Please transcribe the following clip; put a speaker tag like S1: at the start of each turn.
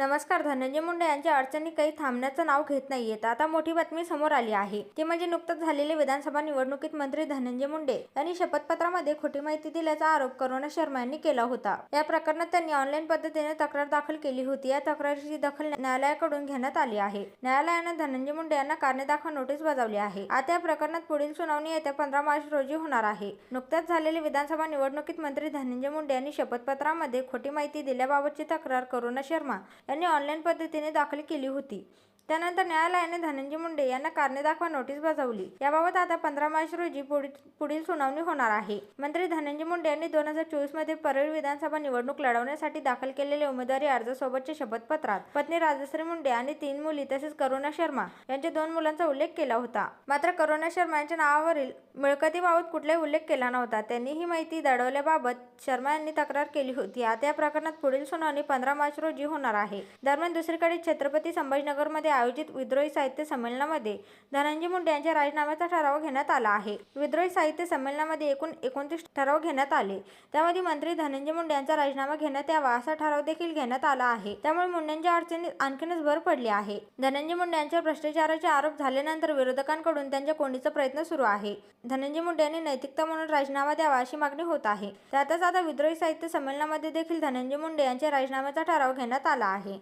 S1: नमस्कार धनंजय मुंडे यांच्या अडचणी काही थांबण्याचं नाव घेत नाहीयेत. आता मोठी बातमी समोर आली आहे. ती म्हणजे नुकतंच झालेले विधानसभा निवडणुकीत मंत्री धनंजय मुंडे यांनी शपथपत्रामध्ये खोटी माहिती दिल्याचा आरोप करुणा शर्मा यांनी केला होता. या प्रकरणात त्यांनी ऑनलाईन पद्धतीने तक्रार दाखल केली होती. या तक्रारीची दखल न्यायालयाकडून घेण्यात आली आहे. न्यायालयाने धनंजय मुंडे यांना कारणे दाखवा नोटीस बजावली आहे. आता या प्रकरणात पुढील सुनावणी येत्या पंधरा मार्च रोजी होणार आहे. नुकत्याच झालेल्या विधानसभा निवडणुकीत मंत्री धनंजय मुंडे यांनी शपथपत्रामध्ये खोटी माहिती दिल्याबाबतची तक्रार करुणा शर्मा यांनी ऑनलाईन पद्धतीने दाखल केली होती. त्यानंतर न्यायालयाने धनंजय मुंडे यांना कारणे दाखवा नोटीस बजावली. याबाबत आता पंधरा मार्च रोजी पुढील पुढील सुनावणी होणार आहे. मंत्री धनंजय मुंडे यांनी दोन हजार चोवीसमध्ये परळी विधानसभा निवडणूक लढवण्यासाठी दाखल केलेल्या उमेदवारी अर्जासोबतच्या शपथपत्रात पत्नी राजश्री मुंडे आणि तीन मुली तसेच करुणा शर्मा यांच्या दोन मुलांचा उल्लेख केला होता. मात्र करुणा शर्मा यांच्या नावावरील मिळकतीबाबत कुठलाही उल्लेख केला नव्हता. त्यांनी ही माहिती दडवल्याबाबत शर्मा यांनी तक्रार केली होती. आता या प्रकरणात पुढील सुनावणी पंधरा मार्च रोजी होणार आहे. दरम्यान दुसरीकडे छत्रपती संभाजीनगरमध्ये आयोजित विद्रोही साहित्य संमेलनामध्ये धनंजय मुंडे यांच्या राजीनाम्याचा ठराव घेण्यात आला आहे. विद्रोही साहित्य संमेलनामध्ये एकूण एकोणतीस ठराव घेण्यात आले. त्यामध्ये मंत्री धनंजय मुंडे यांचा राजीनामा घेण्यात यावा असा ठराव देखील घेण्यात आला आहे. त्यामुळे मुंडेंच्या अडचणीत आणखीनच भर पडली आहे. धनंजय मुंडे यांच्या भ्रष्टाचाराचे आरोप झाल्यानंतर विरोधकांकडून त्यांच्या कोंडीचा प्रयत्न सुरू आहे. धनंजय मुंडे यांनी नैतिकता म्हणून राजीनामा द्यावा अशी मागणी होत आहे. त्यातच आता विद्रोही साहित्य संमेलनामध्ये देखील धनंजय मुंडे यांच्या राजीनाम्याचा ठराव घेण्यात आला आहे.